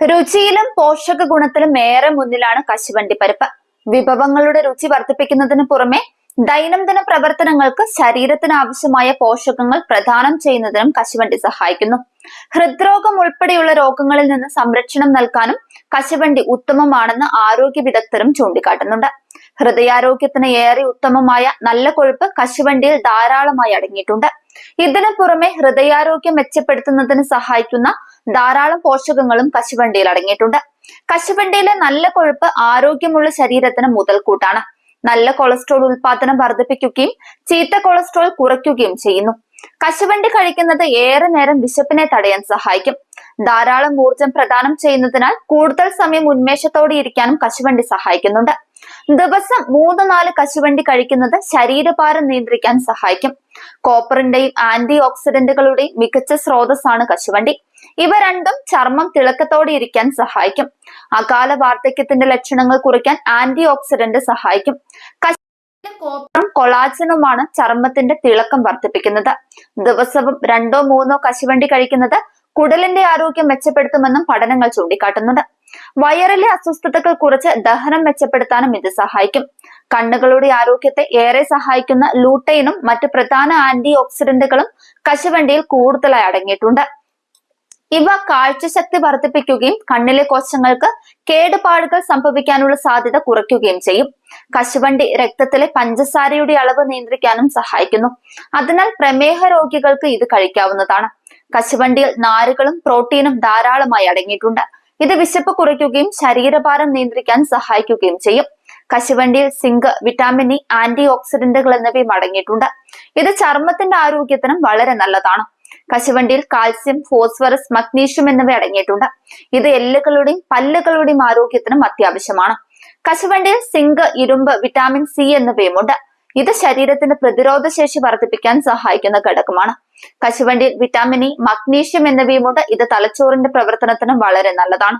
രുചിയിലും പോഷക ഗുണത്തിലും ഏറെ മുന്നിലാണ് കശുവണ്ടി പരിപ്പ് വിഭവങ്ങളുടെ രുചി വർദ്ധിപ്പിക്കുന്നതിന് പുറമെ ദൈനംദിന പ്രവർത്തനങ്ങൾക്ക് ശരീരത്തിന് ആവശ്യമായ പോഷകങ്ങൾ പ്രദാനം ചെയ്യുന്നതിനും കശുവണ്ടി സഹായിക്കുന്നു. ഹൃദ്രോഗം ഉൾപ്പെടെയുള്ള രോഗങ്ങളിൽ നിന്ന് സംരക്ഷണം നൽകാനും കശുവണ്ടി ഉത്തമമാണെന്ന് ആരോഗ്യ വിദഗ്ധരും ചൂണ്ടിക്കാട്ടുന്നുണ്ട്. ഹൃദയാരോഗ്യത്തിന് ഏറെ ഉത്തമമായ നല്ല കൊഴുപ്പ് കശുവണ്ടിയിൽ ധാരാളമായി അടങ്ങിയിട്ടുണ്ട്. ഇതിനു പുറമെ ഹൃദയാരോഗ്യം മെച്ചപ്പെടുത്തുന്നതിന് സഹായിക്കുന്ന ധാരാളം പോഷകങ്ങളും കശുവണ്ടിയിൽ അടങ്ങിയിട്ടുണ്ട്. കശുവണ്ടിയിലെ നല്ല കൊഴുപ്പ് ആരോഗ്യമുള്ള ശരീരത്തിന് മുതൽക്കൂട്ടാണ്. നല്ല കൊളസ്ട്രോൾ ഉൽപാദനം വർദ്ധിപ്പിക്കുകയും ചീത്ത കൊളസ്ട്രോൾ കുറയ്ക്കുകയും ചെയ്യുന്നു. കശുവണ്ടി കഴിക്കുന്നത് ഏറെ നേരം വിശപ്പിനെ തടയാൻ സഹായിക്കും. ധാരാളം ഊർജം പ്രദാനം ചെയ്യുന്നതിനാൽ കൂടുതൽ സമയം ഉന്മേഷത്തോടെ ഇരിക്കാനും കശുവണ്ടി സഹായിക്കുന്നുണ്ട്. ദിവസം മൂന്ന് നാല് കശുവണ്ടി കഴിക്കുന്നത് ശരീരഭാരം നിയന്ത്രിക്കാൻ സഹായിക്കും. കോപ്പറിന്റെയും ആന്റി ഓക്സിഡന്റുകളുടെയും മികച്ച സ്രോതസ്സാണ് കശുവണ്ടി. ഇവ രണ്ടും ചർമ്മം തിളക്കത്തോടെ ഇരിക്കാൻ സഹായിക്കും. അകാല വാർദ്ധക്യത്തിന്റെ ലക്ഷണങ്ങൾ കുറയ്ക്കാൻ ആന്റി ഓക്സിഡന്റ് സഹായിക്കും കോപ്പറും കൊളാജനുമാണ് ചർമ്മത്തിന്റെ തിളക്കം വർദ്ധിപ്പിക്കുന്നത്. ദിവസവും രണ്ടോ മൂന്നോ കശുവണ്ടി കഴിക്കുന്നത് കുടലിന്റെ ആരോഗ്യം മെച്ചപ്പെടുത്തുമെന്നും പഠനങ്ങൾ ചൂണ്ടിക്കാട്ടുന്നുണ്ട്. വയറിലെ അസ്വസ്ഥതകൾ കുറച്ച് ദഹനം മെച്ചപ്പെടുത്താനും ഇത് സഹായിക്കും. കണ്ണുകളുടെ ആരോഗ്യത്തെ ഏറെ സഹായിക്കുന്ന ലൂട്ടൈനും മറ്റു പ്രധാന ആന്റി ഓക്സിഡന്റുകളും കശുവണ്ടിയിൽ കൂടുതലായി അടങ്ങിയിട്ടുണ്ട്. ഇവ കാഴ്ചശക്തി വർദ്ധിപ്പിക്കുകയും കണ്ണിലെ കോശങ്ങൾക്ക് കേടുപാടുകൾ സംഭവിക്കാനുള്ള സാധ്യത കുറയ്ക്കുകയും ചെയ്യും. കശുവണ്ടി രക്തത്തിലെ പഞ്ചസാരയുടെ അളവ് നിയന്ത്രിക്കാനും സഹായിക്കുന്നു. അതിനാൽ പ്രമേഹ രോഗികൾക്ക് ഇത് കഴിക്കാവുന്നതാണ്. കശുവണ്ടിയിൽ നാരുകളും പ്രോട്ടീനും ധാരാളമായി അടങ്ങിയിട്ടുണ്ട്. ഇത് വിശപ്പ് കുറയ്ക്കുകയും ശരീരഭാരം നിയന്ത്രിക്കാൻ സഹായിക്കുകയും ചെയ്യും. കശുവണ്ടിയിൽ സിങ്ക് വിറ്റാമിൻ ഇ ആന്റി ഓക്സിഡന്റുകൾ എന്നിവയും അടങ്ങിയിട്ടുണ്ട്. ഇത് ചർമ്മത്തിന്റെ ആരോഗ്യത്തിനും വളരെ നല്ലതാണ്. കശുവണ്ടിയിൽ കാൽസ്യം ഫോസ്ഫറസ് മഗ്നീഷ്യം എന്നിവ അടങ്ങിയിട്ടുണ്ട്. ഇത് എല്ലുകളുടെയും പല്ലുകളുടെയും ആരോഗ്യത്തിനും അത്യാവശ്യമാണ്. കശുവണ്ടിയിൽ സിങ്ക് ഇരുമ്പ് വിറ്റാമിൻ സി എന്നിവയുമുണ്ട്. ഇത് ശരീരത്തിന്റെ പ്രതിരോധ ശേഷി വർദ്ധിപ്പിക്കാൻ സഹായിക്കുന്ന ഘടകമാണ്. കശുവണ്ടിയിൽ വിറ്റാമിൻ ഇ മഗ്നീഷ്യം എന്നിവയുമുണ്ട്. ഇത് തലച്ചോറിന്റെ പ്രവർത്തനത്തിനും വളരെ നല്ലതാണ്.